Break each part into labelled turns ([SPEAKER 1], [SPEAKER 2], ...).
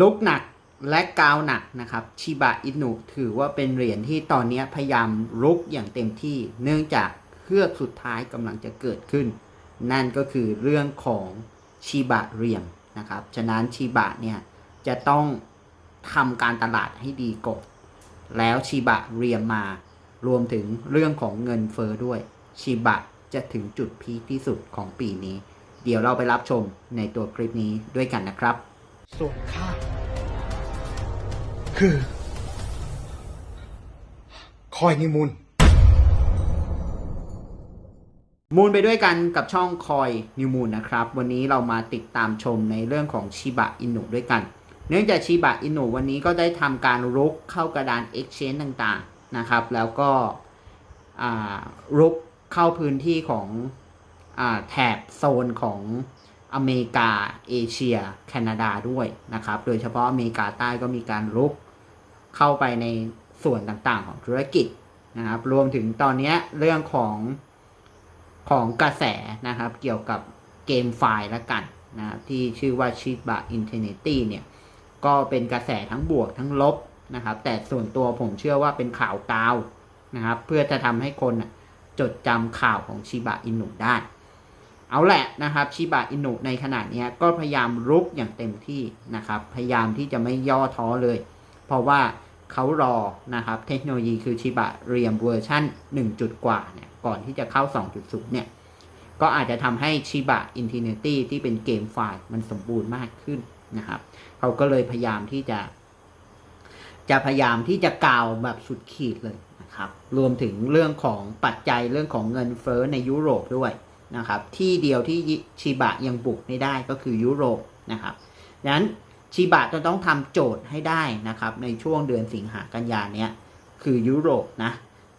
[SPEAKER 1] ลุกหนักและกาวหนักนะครับชิบะอินุถือว่าเป็นเหรียญที่ตอนนี้พยายามลุกอย่างเต็มที่ เนื่องจากเฮือกสุดท้ายกำลังจะเกิดขึ้น นั่นก็คือเรื่องของชิบะเรียมนะครับฉะนั้นชิบะเนี่ยจะต้องทำการตลาดให้ดีก่อนแล้วชิบะเรียมมารวมถึงเรื่องของเงินเฟอ้อด้วยชิบะจะถึงจุดพีคที่สุดของปีนี้ เดี๋ยวเราไปรับชมในตัวคลิปนี้ด้วยกันนะครับ
[SPEAKER 2] ส่วนข้าคือ คอยนิมุน
[SPEAKER 1] มูลไปด้วยกันกับช่องคอยนิวมูลนะครับ วันนี้เรามาติดตามชมในเรื่องของชิบะอินุด้วยกัน เนื่องจากชิบะอินุวันนี้ก็ได้ทำการรุกเข้ากระดาน Exchange ต่างๆนะครับ แล้วก็รุกเข้าพื้นที่ของอแถบโซนของ อเมริกาเอเชีย แคนาดาด้วยนะครับ โดยเฉพาะอเมริกาใต้ก็มีการรุกเข้าไปในส่วนต่างๆของธุรกิจนะครับ รวมถึงตอนนี้เรื่องของของกระแสนะครับ เกี่ยวกับเกมไฟล์ละกันนะครับที่ชื่อว่า Shiba Infinity เนี่ย ก็เป็นกระแสทั้งบวกทั้งลบนะครับ แต่ส่วนตัวผมเชื่อว่าเป็นข่าวกาวนะครับ เพื่อจะทำให้คนจดจำข่าวของชิบะอินุได้ เอาแหละนะครับชิบะอินุในขณะเนี้ก็พยายามรุกอย่างเต็มที่นะครับ พยายามที่จะไม่ย่อท้อเลย เพราะว่าเขารอนะครับ เทคโนโลยีคือชิบะเรียมเวอร์ชัน1จุดกว่าเนี่ยก่อนที่จะเข้า 2.0 เนี่ย ก็อาจจะทำให้ชิบะ Infinity ที่เป็นเกมไฟล์มันสมบูรณ์มากขึ้นนะครับ เขาก็เลยพยายามที่จะ จะพยายามที่จะกล่าวแบบสุดขีดเลยนะครับ รวมถึงเรื่องของปัจจัยเรื่องของเงินเฟ้อในยุโรปด้วย นะครับ ที่เดียวที่ชิบะยังบุกไม่ได้ก็คือยุโรปนะครับดังนั้นชิบะจะต้องทำโจทย์ให้ได้นะครับ ในช่วงเดือนสิงหากันยาเนี้ยคือยุโรปนะ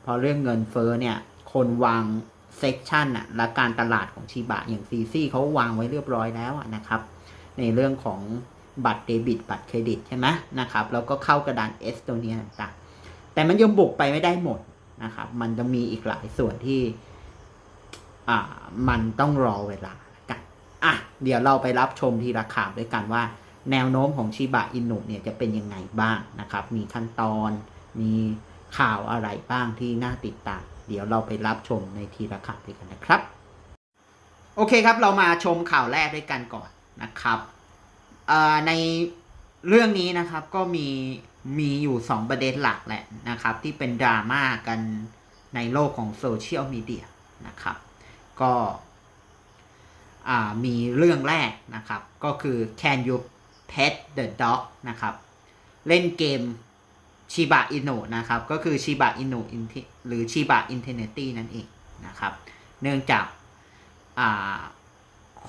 [SPEAKER 1] พราะเรื่องเงินเฟ้อเนี่ยคนวางเซกชันอะและการตลาดของชิบะอย่างซีซี่เขาวางไว้เรียบร้อยแล้วนะครับ ในเรื่องของบัตรเดบิต บัตรเครดิตใช่ไหมนะครับแล้วก็เข้ากระดานเอสโตเนียต่างๆแต่มันยังบุกไปไม่ได้หมดนะครับ มันจะมีอีกหลายส่วนที่ อ่ามันต้องรอเวลากันอะเดี๋ยวเราไปรับชมทีละข่าวด้วยกันว่า แนวโน้มของชิบะอินุเนี่ยจะเป็นยังไงบ้างนะครับ มีขั้นตอน มีข่าวอะไรบ้างที่น่าติดตาม เดี๋ยวเราไปรับชมในทีละข่าวด้วยกันนะครับ โอเคครับเรามาชมข่าวแรกด้วยกันก่อนนะครับในเรื่องนี้นะครับก็มีมีอยู่ 2 ประเด็นหลักแหละนะครับ ที่เป็นดราม่ากันในโลกของโซเชียลมีเดียนะครับ ก็มีเรื่องแรกนะครับ ก็คือ Can you pet the dog นะครับ เล่นเกมชิบะอินุนะครับ ก็คือชิบะอินุหรือชิบะอินเทอร์เนตี้นั่นเองนะครับ เนื่องจากา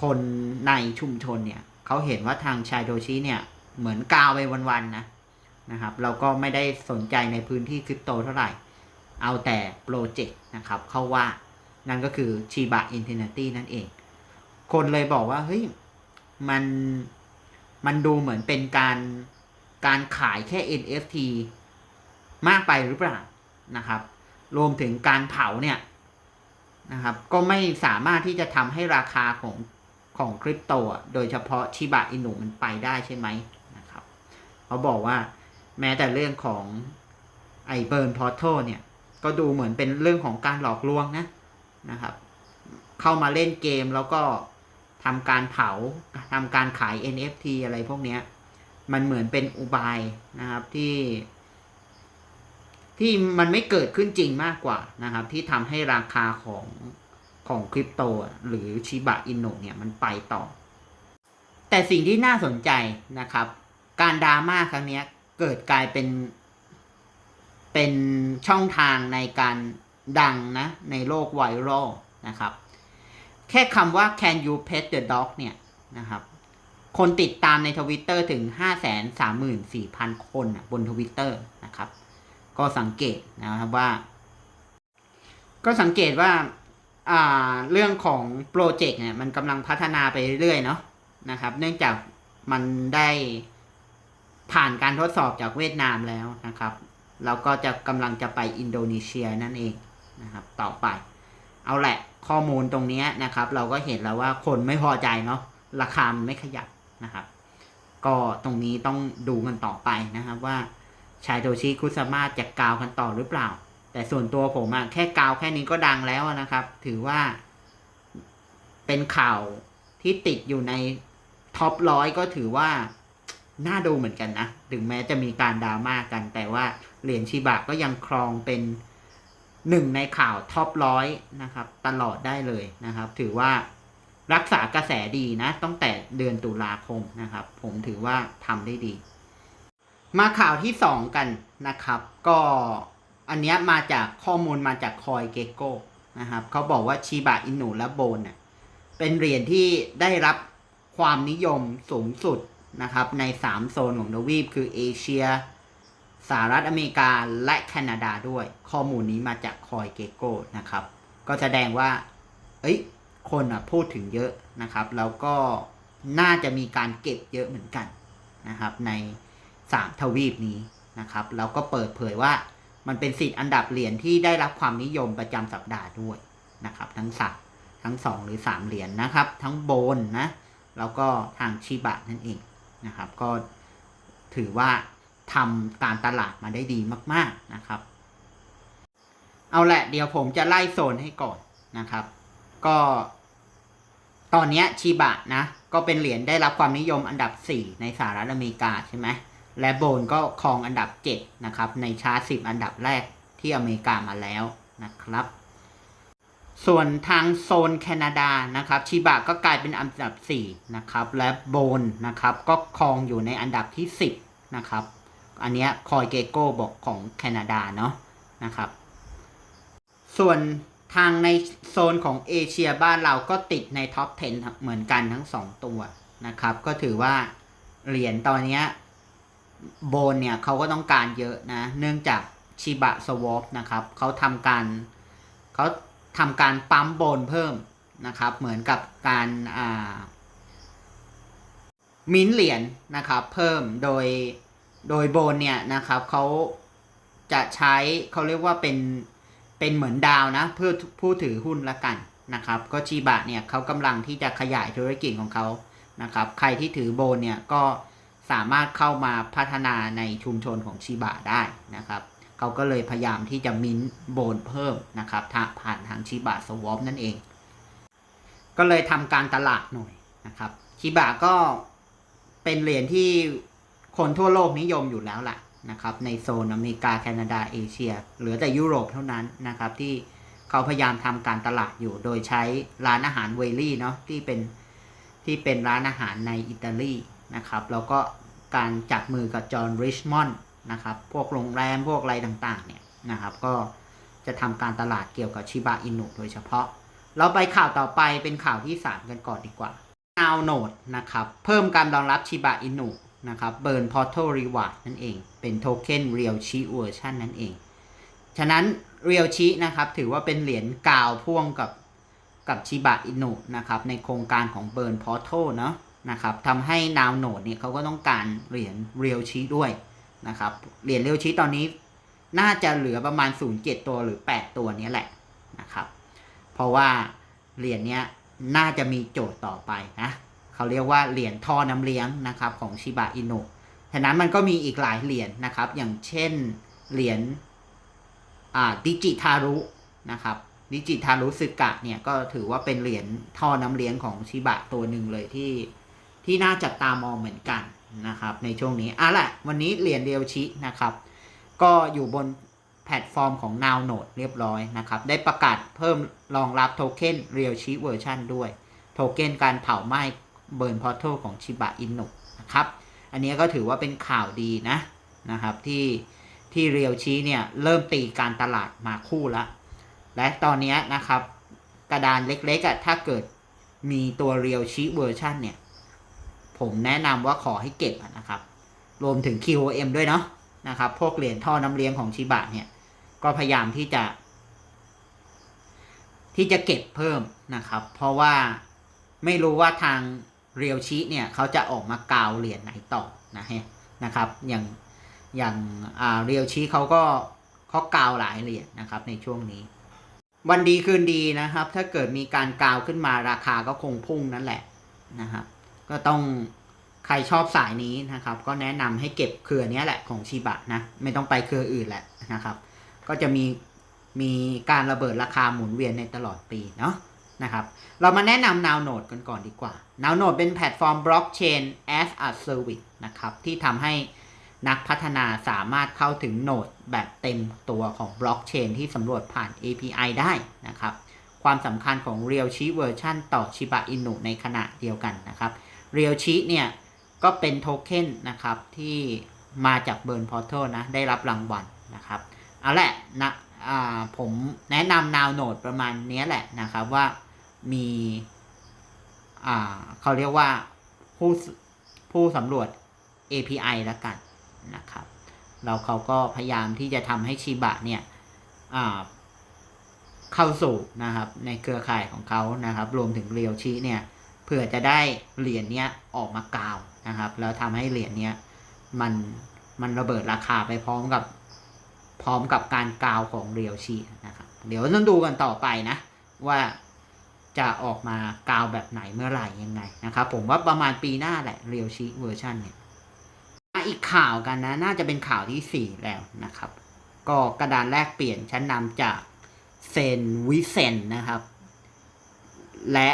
[SPEAKER 1] คนในชุมชนเนี่ยเขาเห็นว่าทางชายโดชิเนี่ย เหมือนกาวไปวันๆนะนะครับ เราก็ไม่ได้สนใจในพื้นที่คริปโตเท่าไหร่ เอาแต่โปรเจกต์นะครับเข้าว่า นั่นก็คือชิบะอินเทอร์เนตี้นั่นเอง คนเลยบอกว่าเฮ้ยมันมันดูเหมือนเป็นการการขายแค่ NFT มากไปหรือเปล่านะครับ รวมถึงการเผาเนี่ยนะครับก็ไม่สามารถที่จะทำให้ราคาของของคริปโตโดยเฉพาะชิบะอินุมันไปได้ใช่ไหมนะครับเขาบอกว่าแม้แต่เรื่องของไอเบิร์นพอร์ทัลเนี่ย ก็ดูเหมือนเป็นเรื่องของการหลอกลวงนะ นะครับ เข้ามาเล่นเกมแล้วก็ทำการเผาทำการขาย NFT อะไรพวกนี้มันเหมือนเป็นอุบายนะครับที่ ที่มันไม่เกิดขึ้นจริงมากกว่านะครับ ที่ทำให้ราคาของของคริปโตหรือชิบะอินุเนี่ยมันไปต่อ แต่สิ่งที่น่าสนใจนะครับ การดราม่าครั้งนี้เกิดกลายเป็นเป็นช่องทางในการ ดังนะ ในโลกไวรัลนะครับ แค่คำว่า can you pet the dog เนี่ยนะครับ คนติดตามในทวิตเตอร์ถึง 534,000 คนนะบนทวิตเตอร์นะครับ ก็สังเกตนะครับว่า ก็สังเกตว่าเรื่องของโปรเจกต์เนี่ยมันกำลังพัฒนาไปเรื่อยๆเนาะนะครับ เนื่องจากมันได้ผ่านการทดสอบจากเวียดนามแล้วนะครับ แล้วก็จะกำลังจะไปอินโดนีเซียนั่นเอง นะครับต่อไป เอาแหละข้อมูลตรงนี้นะครับ เราก็เห็นแล้วว่าคนไม่พอใจเนาะราคามไม่ขยับนะครับ ก็ตรงนี้ต้องดูกันต่อไปนะครับว่าชายโตชิคุซาม่าจะกาวกันต่อหรือเปล่า แต่ส่วนตัวผมอะแค่กาวแค่นี้ก็ดังแล้วนะครับ ถือว่า เป็นข่าวที่ติดอยู่ในท็อปร้อยก็ถือว่าน่าดูเหมือนกันนะ ถึงแม้จะมีการดราม่ากัน แต่ว่าเหรียญชิบะก็ยังครองเป็น หนึ่งในข่าวท็อปร้อยนะครับตลอดได้เลยนะครับ ถือว่ารักษากระแสดีนะตั้งแต่เดือนตุลาคมนะครับ ผมถือว่าทำได้ดี มาข่าวที่สองกันนะครับ ก็อันเนี้ยมาจากข้อมูลมาจากคอยเกโก้นะครับเขาบอกว่าชิบะอินุและโบนเน่ยเป็นเหรียญที่ได้รับความนิยมสูงสุดนะครับใน 3 โซนของทวีปคือเอเชีย สหรัฐอเมริกาและแคนาดาด้วย ข้อมูลนี้มาจากคอยเกโก้นะครับ ก็แสดงว่า เอ้ย คนอะพูดถึงเยอะนะครับ แล้วก็น่าจะมีการเก็บเยอะเหมือนกันนะครับ ใน 3 ทวีปนี้นะครับ แล้วก็เปิดเผยว่ามันเป็นสิทธิ์อันดับเหรียญที่ได้รับความนิยมประจำสัปดาห์ด้วยนะครับ ทั้งสักทั้ง 2 หรือ 3 เหรียญนะครับ ทั้งโบนนะ แล้วก็ทางชิบะนั่นเองนะครับ ก็ถือว่า ทำการตลาดมาได้ดีมาก ๆนะครับ เอาแหละเดี๋ยวผมจะไล่โซนให้ก่อนนะครับ ก็ตอนนี้ชิบะนะ ก็เป็นเหรียญได้รับความนิยมอันดับ 4 ในสหรัฐอเมริกาใช่ไหมและโบนก็ครองอันดับ 7 นะครับ ในชาร์ต10 อันดับแรกที่อเมริกามาแล้วนะครับ ส่วนทางโซนแคนาดานะครับชิบะก็กลายเป็นอันดับ 4 นะครับ และโบนนะครับก็ครองอยู่ในอันดับที่ 10 นะครับ อันนี้คอยเกโก้บอกของแคนาดาเนาะนะครับ ส่วนทางในโซนของเอเชียบ้านเราก็ติดในท็อป 10 เหมือนกันทั้ง 2 ตัวนะครับ ก็ถือว่าเหรียญตอนนี้โบนเนี่ยเขาก็ต้องการเยอะนะ เนื่องจากชิบะสวอปนะครับเขาทำการเขาทำการปั๊มโบนเพิ่มนะครับ เหมือนกับการอ่า มิ้นเหรียญนะครับ เพิ่มโดย โดยโบนเนี่ยนะครับเขาจะใช้เขาเรียกว่าเป็นเป็นเหมือนดาวนะเพื่อผู้ถือหุ้นละกันนะครับ ก็ชีบะเนี่ยเขากำลังที่จะขยายธุรกิจของเขานะครับใครที่ถือโบนเนี่ยก็สามารถเข้ามาพัฒนาในชุมชนของชีบะได้นะครับเขาก็เลยพยายามที่จะมิ้นโบนเพิ่มนะครับทาผ่านทางชีบะสวอปนั่นเอง ก็เลยทำการตลาดหน่อยนะครับชิบะก็เป็นเหรียญที่ คนทั่วโลกนิยมอยู่แล้วล่ะนะครับในโซนอเมริกาแคนาดาเอเชีย เหลือแต่ยุโรปเท่านั้นนะครับที่เขาพยายามทำการตลาดอยู่โดยใช้ร้านอาหารเวลี่เนาะที่เป็นที่เป็นร้านอาหารในอิตาลีนะครับแล้วก็การจับมือกับจอห์นริชมอนด์นะครับพวกโรงแรมพวกอะไรต่างๆเนี่ยนะครับก็จะทำการตลาดเกี่ยวกับชิบะอินุโดยเฉพาะ เราไปข่าวต่อไปเป็นข่าวที่ 3 กันก่อนดีกว่า Now Node นะครับเพิ่มการรองรับชิบะอินุ นะครับเบิร์นพอร์ทัลรีวาร์ดนั่นเอง เป็นโทเค็นเรียลชิเวอร์ชันนั่นเอง ฉะนั้นเรียลชินะครับ ถือว่าเป็นเหรียญกาวพ่วงกับกับชิบะอินุนะครับ ในโครงการของเบิร์นพอร์ทัลเนาะนะครับทำให้ Now Node เนี่ยเขาก็ต้องการเหรียญเรียลชิด้วยนะครับ เหรียญเรียลชิตอนนี้น่าจะเหลือประมาณ 0.7 ตัวหรือ 8 ตัวนี้แหละนะครับ เพราะว่าเหรียญเนี้ยน่าจะมีโจทย์ต่อไปนะ เขาเรียกว่าเหรียญท่อน้ำเลี้ยงนะครับของชิบะอินุฉะนั้นมันก็มีอีกหลายเหรียญนะครับ อย่างเช่นเหรียญดิจิทารุนะครับดิจิทารุสึกะเนี่ยก็ถือว่าเป็นเหรียญท่อน้ำเลี้ยงของชิบะตัวหนึ่งเลยที่ที่น่าจับตามองเหมือนกันนะครับในช่วงนี้อะแหละวันนี้เหรียญเรียวชินะครับ ก็อยู่บนแพลตฟอร์มของ Now Node เรียบร้อยนะครับ ได้ประกาศเพิ่มรองรับโทเค็น Real Chi Version ด้วย โทเค็นการเผาไหม้ เบิร์นพอร์ทัลของชิบะอินุนะครับ อันนี้ก็ถือว่าเป็นข่าวดีนะนะครับที่ที่เรียวชีเนี่ยเริ่มตีการตลาดมาคู่ละ และตอนนี้นะครับ กระดานเล็กๆอะ่ะถ้าเกิดมีตัวเรียวชีเวอร์ชันเนี่ยผมแนะนำว่าขอให้เก็บนะครับ รวมถึง QOM ด้วยเนาะนะครับ พวกเหรียญท่อน้ำเลี้ยงของชิบะเนี่ย ก็พยายามที่จะ ที่จะเก็บเพิ่มนะครับ เพราะว่าไม่รู้ว่าทาง เรียวชิเนี่ยเขาจะออกมากาวเหรียญไหนต่อนะฮะนะครับ อย่างอย่างอ่าเรียวชิเขาก็เขากาวหลายเหรียญนะครับในช่วงนี้ วันดีคืนดีนะครับ ถ้าเกิดมีการกาวขึ้นมาราคาก็คงพุ่งนั่นแหละนะครับก็ต้องใครชอบสายนี้นะครับ ก็แนะนำให้เก็บเครือนี้แหละของชิบะนะไม่ต้องไปเครืออื่นแหละนะครับ ก็จะมีมีการระเบิดราคาหมุนเวียนในตลอดปีเนาะ นะครับ เรามาแนะนำ Now Node กันก่อนดีกว่า Now Node เป็นแพลตฟอร์ม Blockchain as a Service นะครับ ที่ทำให้นักพัฒนาสามารถเข้าถึงโนดแบบเต็มตัวของบล็อกเชนที่สำรวจผ่าน API ได้นะครับ ความสำคัญของ Real Chi เวอร์ชันต่อ Shiba Inu ในขณะเดียวกันนะครับ Real Chi เนี่ยก็เป็นโทเค็นนะครับที่มาจาก Burn Portal นะ ได้รับรางวัลนะครับ เอาแหละนะผมแนะนำ Now Node ประมาณนี้แหละนะครับว่า มีอ่าเขาเรียกว่าผู้ผู้สำรวจ API แล้วกันนะครับแล้วเขาก็พยายามที่จะทำให้ชิบะเนี่ยอ่าเข้าสู่นะครับในเครือข่ายของเขานะครับ รวมถึงเรียวชีเนี่ยเพื่อจะได้เหรียญเนี้ยออกมากาวนะครับ แล้วทำให้เหรียญเนี้ยมันมันระเบิดราคาไปพร้อมกับพร้อมกับการกาวของเรียวชีนะครับ เดี๋ยวต้องดูกันต่อไปนะว่า จะออกมากาวแบบไหนเมื่อไหร่ยังไงนะครับผมว่าประมาณปีหน้าแหละเรียวชีเวอร์ชันเนี่ยมาอีกข่าวกันนะ น่าจะเป็นข่าวที่ 4 แล้วนะครับ ก็กระดานแลกเปลี่ยนชั้นนำจากเซนวิเซนนะครับ และ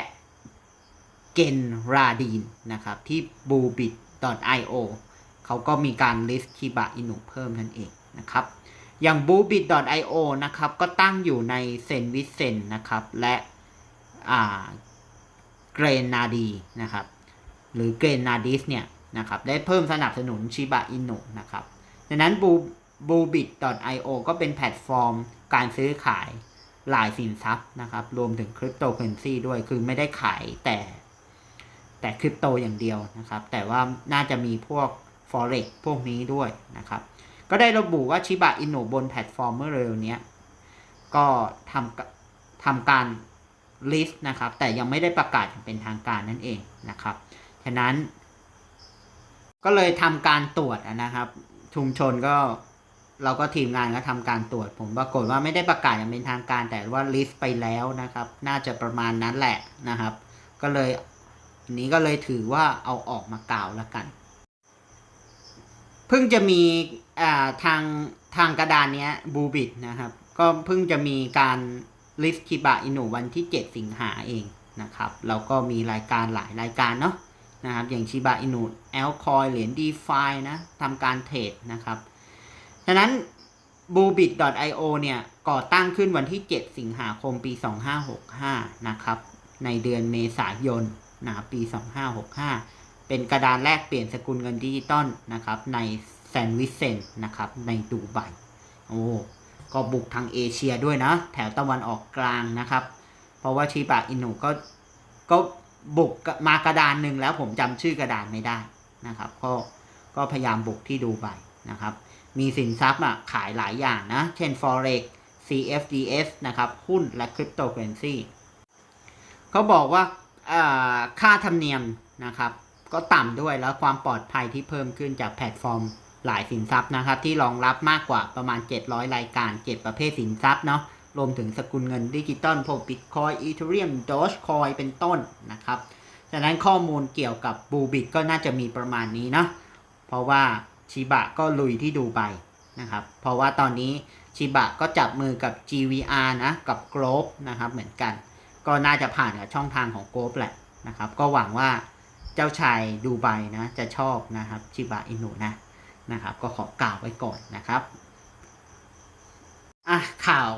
[SPEAKER 1] เกนราดีนนะครับ ที่ b u b i t io เขาก็มีการ list คิบะอินุเพิ่มนั่นเองนะครับ อย่าง b u b i t io นะครับ ก็ตั้งอยู่ในเซนวิเซนนะครับ และ เกรนนาดีนะครับ หรือเกรนนาดิสเนี่ยนะครับได้เพิ่มสนับสนุนชิบะอินุนะครับดังนั้น b u b u b i t io ก็เป็นแพลตฟอร์มการซื้อขายหลายสินทรัพย์นะครับ รวมถึงคริปโตเคอเรนซีด้วยคือไม่ได้ขายแต่แต่คริปโตอย่างเดียวนะครับ แต่ว่าน่าจะมีพวก forex พวกนี้ด้วยนะครับ ก็ได้ระบุว่าชิบะอินุบนแพลตฟอร์มเมื่อเร็วเนี้ยก็ทำทำการ list นะครับ แต่ยังไม่ได้ประกาศอย่างเป็นทางการนั่นเองนะครับ ฉะนั้น ก็เลยทำการตรวจนะครับ ชุมชนก็เราก็ทีมงานก็ทำการตรวจ ผมปรากฏว่าไม่ได้ประกาศอย่างเป็นทางการ แต่ว่า list ไปแล้วนะครับ น่าจะประมาณนั้นแหละนะครับ ก็เลยนี้ก็เลยถือว่าเอาออกมากล่าวแล้วกัน เพิ่งจะมีทางทางกระดานเนี้ยบูบิดนะครับ ก็เพิ่งจะมีการ ลิสต์คิบะอินุวันที่ 7 สิงหาเองนะครับแล้วก็มีรายการหลายรายการเนาะนะครับอย่างชิบะอินุแอลคอยเหรียญดีฟานะทำการเทรดนะครับฉะนั้น b u b i t io เนี่ยก่อตั้งขึ้นวันที่ 7 สิงหาคมปี 2565 นะครับ ในเดือนเมษายนนะครับปี 2565 เป็นกระดานแลกเปลี่ยนสกุลเงินดิจิตอลนะครับในแซนวิเซนนะครับในดูไบโอ้ ก็บุกทางเอเชียด้วยนะ แถวตะวันออกกลางนะครับ เพราะว่าชิบะอินุก็ก็บุกมากระดานหนึ่งแล้วผมจำชื่อกระดานไม่ได้นะครับก็ก็พยายามบุกที่ดูไบนะครับ มีสินทรัพย์อะขายหลายอย่างนะ เช่น forex CFDS นะครับ หุ้นและคริปโตเคอเรนซีเขาบอกว่าค่าธรรมเนียมนะครับ ก็ต่ำด้วยแล้วความปลอดภัยที่เพิ่มขึ้นจากแพลตฟอร์ม หลายสินทรัพย์นะครับ ที่รองรับมากกว่าประมาณ 700 รายการ 7 ประเภทสินทรัพย์เนาะรวมถึงสกุลเงินดิจิตอลพวกบิตคอยอีเทเรียมดอชคอยเป็นต้นนะครับฉะนั้นข้อมูลเกี่ยวกับบูบิตก็น่าจะมีประมาณนี้เนาะเพราะว่าชิบะก็ลุยที่ดูไบนะครับ เพราะว่าตอนนี้ชิบะก็จับมือกับ GVR นะกับ g r o v e นะครับเหมือนกัน ก็น่าจะผ่านกับช่องทางของ g r o v e แหละนะครับ ก็หวังว่าเจ้าชายดูไบนะจะชอบนะครับชิบะอินุนะ นะครับ ก็ขอกล่าวไว้ก่อนนะครับอะข่าว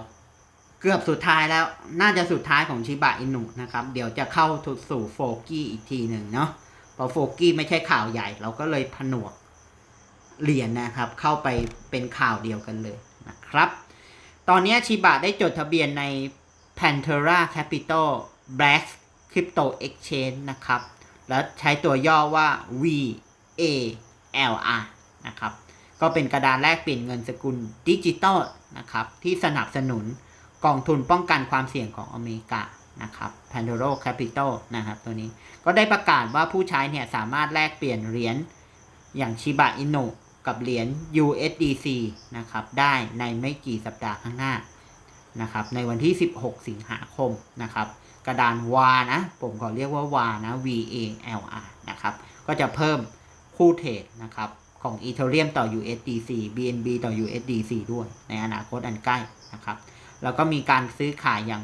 [SPEAKER 1] เกือบสุดท้ายแล้วน่าจะสุดท้ายของชิบะอินุนะครับ เดี๋ยวจะเข้าสู่โฟกี้อีกทีหนึ่งเนาะพอโฟกี้ไม่ใช่ข่าวใหญ่ เราก็เลยผนวกเหรียญนะครับ เข้าไปเป็นข่าวเดียวกันเลยนะครับ ตอนนี้ชิบะได้จดทะเบียนใน Pantera Capital Black Crypto Exchange นะครับ แล้วใช้ตัวย่อว่า VALR นะครับ ก็เป็นกระดานแลกเปลี่ยนเงินสกุลดิจิตอลนะครับ ที่สนับสนุนกองทุนป้องกันความเสี่ยงของอเมริกานะครับ Pantera Capital นะครับ ตัวนี้ก็ได้ประกาศว่าผู้ใช้เนี่ยสามารถแลกเปลี่ยนเหรียญอย่างชิบะอินุกับเหรียญ USDC นะครับ ได้ในไม่กี่สัปดาห์ข้างหน้านะครับ ในวันที่ 16 สิงหาคมนะครับ กระดานวานะ ผมขอเรียกว่าวานะ V A L R นะครับ ก็จะเพิ่มคู่เทรดนะครับ ของ Ethereum ต่อ USDC BNB ต่อ USDC ด้วยในอนาคตอันใกล้นะครับ แล้วก็มีการซื้อขายอย่าง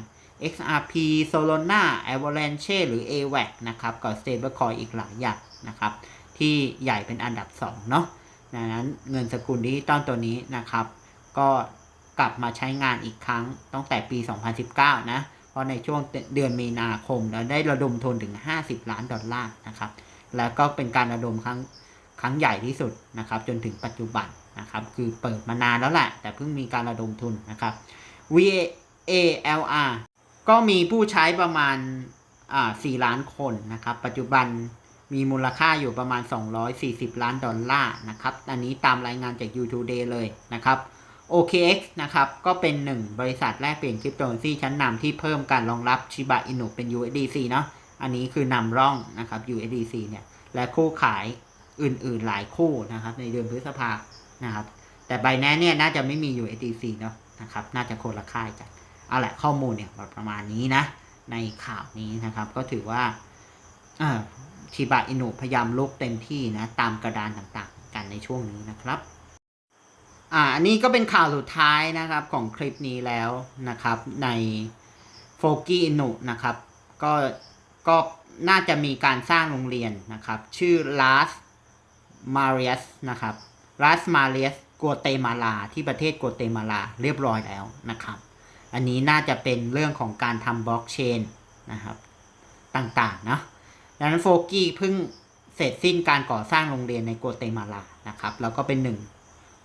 [SPEAKER 1] XRP Solana Avalanche หรือ AVAX นะครับกับ Stablecoin อีกหลายอย่างนะครับ ที่ใหญ่เป็นอันดับ 2 เนาะดังนั้นเงินสกุลดิจิตอลตัวนี้นะครับ ก็กลับมาใช้งานอีกครั้งตั้งแต่ปี 2019 นะ เพราะในช่วงเดือนมีนาคมเราได้ระดมทุนถึง 50 ล้านดอลลาร์นะครับ แล้วก็เป็นการระดมครั้ง ครั้งใหญ่ที่สุดนะครับจนถึงปัจจุบันนะครับคือเปิดมานานแล้วแหละ แต่เพิ่งมีการระดมทุนนะครับ VALR ก็มีผู้ใช้ประมาณอ่า4ล้านคนนะครับ ปัจจุบันมีมูลค่าอยู่ประมาณ 240 ล้านดอลลาร์นะครับ อันนี้ตามรายงานจาก YouTube Day เลยนะครับ OKX นะครับ ก็เป็นหนึ่งบริษัทแลกเปลี่ยนคริปโตเคอเรนซีชั้นนำที่เพิ่มการรองรับ Shiba Inu เป็น USDC เนาะ อันนี้คือนำร่องนะครับ USDC เนี่ย และคู่ขาย อื่นๆหลายคู่นะครับ ในเดือนพฤษภานะครับ แต่ใบแนนเนี่ยน่าจะไม่มี USDC เนาะนะครับ น่าจะคนละค่ายกันเอาแหละข้อมูลเนี่ยประมาณนี้นะ ในข่าวนี้นะครับ ก็ถือว่าชิบะอินุพยายามลุกเต็มที่นะ ตามกระดานต่างๆ กันในช่วงนี้นะครับอ่าอันนี้ก็เป็นข่าวสุดท้ายนะครับของคลิปนี้แล้วนะครับ ในโฟกี้อินุนะครับ ก็ก็น่าจะมีการสร้างโรงเรียนนะครับ ชื่อ Las Marias นะครับ Las Marias กัวเตมาลาที่ประเทศกัวเตมาลาเรียบร้อยแล้วนะครับ อันนี้น่าจะเป็นเรื่องของการทำบล็อกเชนนะครับต่างๆเนาะดังนั้นโฟกี้เพิ่งเสร็จสิ้นการก่อสร้างโรงเรียนในกัวเตมาลานะครับแล้วก็เป็นหนึ่ง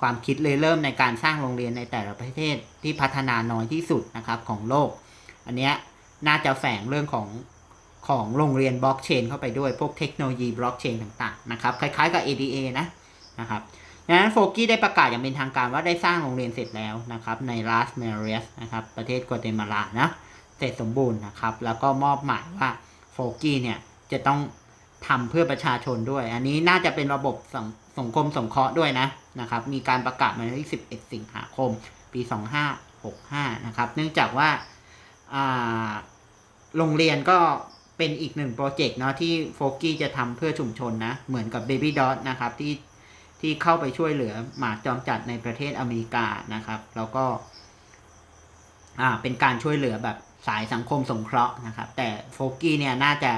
[SPEAKER 1] ความคิดเลยเริ่มในการสร้างโรงเรียนในแต่ละประเทศที่พัฒนาน้อยที่สุดนะครับของโลก อันเนี้ยน่าจะแฝงเรื่องของ ของโรงเรียนบล็อกเชนเข้าไปด้วย พวกเทคโนโลยีบล็อกเชนต่างๆนะครับคล้ายๆกับ ADA นะนะครับดังนั้นโฟกี้ได้ประกาศอย่างเป็นทางการว่าได้สร้างโรงเรียนเสร็จแล้วนะครับในลาสเมเรียสนะครับประเทศกัวเตมาลานะเสร็จสมบูรณ์นะครับแล้วก็มอบหมายว่าโฟกี้เนี่ยจะต้องทำเพื่อประชาชนด้วย อันนี้น่าจะเป็นระบบสงสังคมสงเคราะห์ด้วยนะนะครับ มีการประกาศมาในที่ 11 สิงหาคม ปี 2565 นะครับ เนื่องจากว่าโรงเรียนก็ เป็นอีกหนึ่งโปรเจกต์เนาะที่โฟกี้จะทำเพื่อชุมชนนะ เหมือนกับ Baby Dot นะครับที่ที่เข้าไปช่วยเหลือหมาจอมจัดในประเทศอเมริกานะครับ แล้วก็อ่าเป็นการช่วยเหลือแบบสายสังคมสงเคราะห์นะครับ แต่โฟกี้เนี่ยน่าจะ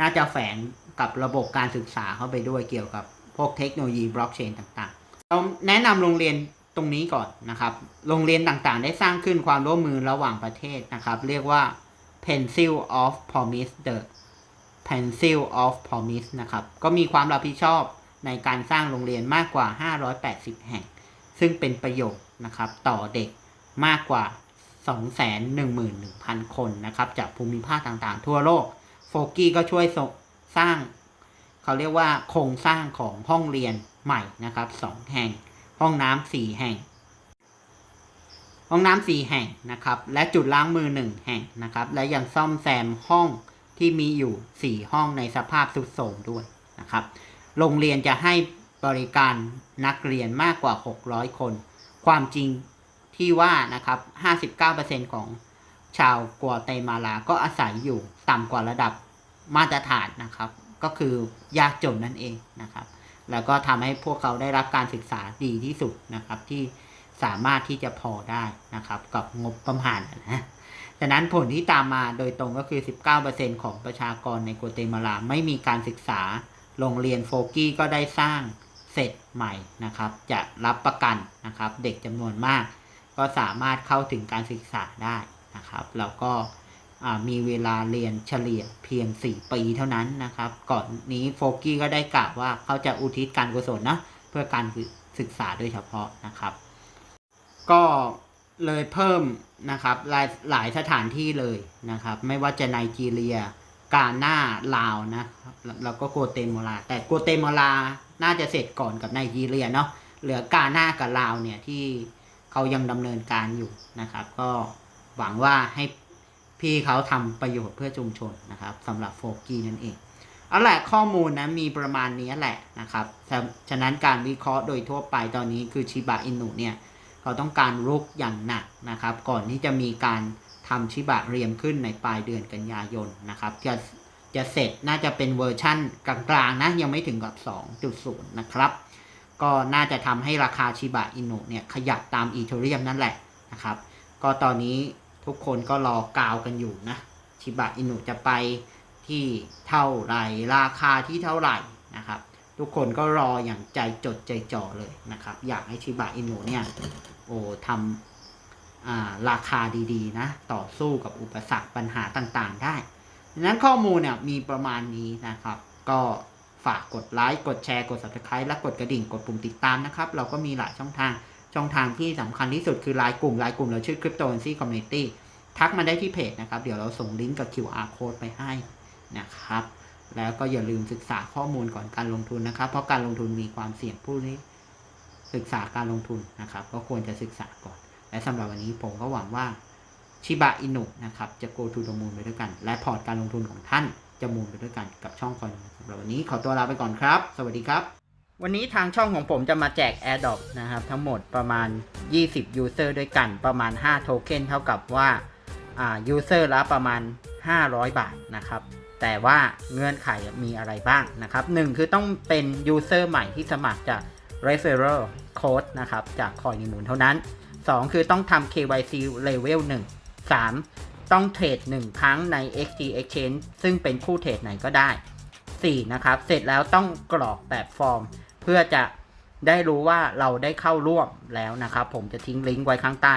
[SPEAKER 1] น่าจะแฝงกับระบบการศึกษาเข้าไปด้วยเกี่ยวกับพวกเทคโนโลยีบล็อกเชนต่างๆ เราแนะนำโรงเรียนตรงนี้ก่อนนะครับ โรงเรียนต่างๆ ได้สร้างขึ้นความร่วมมือระหว่างประเทศนะครับ เรียกว่า Pencil of Promise the Pencil of Promise นะครับ ก็มีความรับผิดชอบในการสร้างโรงเรียนมากกว่า 580 แห่ง ซึ่งเป็นประโยชน์นะครับ ต่อเด็กมากกว่า 211,000 คนนะครับ จากภูมิภาคต่างๆ ทั่วโลก โฟกี้ก็ช่วยสสร้าง เขาเรียกว่าโครงสร้างของห้องเรียนใหม่นะครับสองแห่ง ห้องน้ำสี่แห่ง ห้องน้ำสี่แห่งนะครับ และจุดล้างมือหนึ่งแห่งนะครับ และยังซ่อมแซมห้องที่มีอยู่สี่ห้องในสภาพทรุดโทรมด้วยนะครับ โรงเรียนจะให้บริการนักเรียนมากกว่า 600 คน ความจริงที่ว่านะครับ 59%ของชาวกัวเตมาลาก็อาศัยอยู่ต่ำกว่าระดับมาตรฐานนะครับ ก็คือยากจนนั่นเองนะครับ แล้วก็ทำให้พวกเขาได้รับการศึกษาดีที่สุดนะครับที่ สามารถที่จะพอได้นะครับ กับงบประมาณนะดังนั้นผลที่ตามมาโดยตรงก็คือ 19%ของประชากรในกัวเตมาลาไม่มีการศึกษา โรงเรียนโฟกี้ก็ได้สร้างเสร็จใหม่นะครับ จะรับประกันนะครับ เด็กจำนวนมาก ก็สามารถเข้าถึงการศึกษาได้นะครับ แล้วก็มีเวลาเรียนเฉลี่ยเพียง 4 ปีเท่านั้นนะครับ ก่อนนี้โฟกี้ก็ได้กล่าวว่าเขาจะอุทิศการกุศลนะเพื่อการศึกษาโดยเฉพาะนะครับ ก็เลยเพิ่มนะครับหลายหลายสถานที่เลยนะครับ ไม่ว่าจะไนจีเรีย กาหน้าลาวนะครับแล้วก็โกเตมาลา แต่โกเตมาลาน่าจะเสร็จก่อนกับไนจีเรียเนาะเหลือกาหน้ากับลาวเนี่ยที่เขายังดำเนินการอยู่นะครับ ก็หวังว่าให้พี่เขาทำประโยชน์เพื่อชุมชนนะครับสำหรับโฟกี้นั่นเองเอาแหละข้อมูลนะมีประมาณนี้แหละนะครับ ฉะฉะนั้นการวิเคราะห์โดยทั่วไปตอนนี้คือชิบะอินุเนี่ย เขาต้องการรุกอย่างหนักนะครับ ก่อนที่จะมีการทำชิบะเรียมขึ้นในปลายเดือนกันยายนนะครับ จะจะเสร็จน่าจะเป็นเวอร์ชั่นกลางๆนะ ยังไม่ถึงกับ 2.0 นะครับ ก็น่าจะทำให้ราคาชิบะอินุเนี่ยขยับตามอีเทเรียมนั่นแหละนะครับ ก็ตอนนี้ทุกคนก็รอกาวกันอยู่นะ ชิบะอินุจะไปที่เท่าไหร่ราคาที่เท่าไหร่นะครับ ทุกคนก็รออย่างใจจดใจจ่อเลยนะครับ อยากให้ชิบะอินุเนี่ยโอ้ทำราคาดีๆนะต่อสู้กับอุปสรรคปัญหาต่างๆ ได้ดังนั้นข้อมูลเนี่ยมีประมาณนี้นะครับ ก็ฝากกดไลค์กดแชร์กด subscribe และกดกระดิ่งกดปุ่มติดตามนะครับ เราก็มีหลายช่องทางช่องทางที่สำคัญที่สุดคือไลน์กลุ่มไลน์กลุ่มเราชื่อ Cryptocurrency Community ทักมาได้ที่เพจนะครับ เดี๋ยวเราส่งลิงก์กับ QR code ไปให้นะครับ แล้วก็อย่าลืมศึกษาข้อมูลก่อนการลงทุนนะครับ เพราะการลงทุนมีความเสี่ยงผู้นี้ศึกษาการลงทุนนะครับ ก็ควรจะศึกษาก่อน และสำหรับวันนี้ผมก็หวังว่าชิบะอินุนะครับ จะ go to the moon ไปด้วยกัน และพอร์ตการลงทุนของท่านจะมูนไปด้วยกันกับช่องคอยสำหรับวันนี้ขอตัวลาไปก่อนครับ สวัสดีครับ วันนี้ทางช่องของผมจะมาแจก AirDrop นะครับ ทั้งหมดประมาณ 20 User ด้วยกันประมาณ 5 โทเค็นเท่ากับว่า อ่า User ละประมาณ 500 บาทนะครับ แต่ว่าเงื่อนไขมีอะไรบ้างนะครับ 1 คือต้องเป็น User ใหม่ที่สมัครจาก Referral Code นะครับ จากคอยนิมูลเท่านั้น 2 คือต้องทำ KYC Level 1 3 ต้องเทรด1 ครั้งใน XT Exchange ซึ่งเป็นคู่เทรดไหนก็ได้ 4 นะครับ เสร็จแล้วต้องกรอกแบบฟอร์ม เพื่อจะได้รู้ว่าเราได้เข้าร่วมแล้วนะครับ ผมจะทิ้งลิงก์ไว้ข้างใต้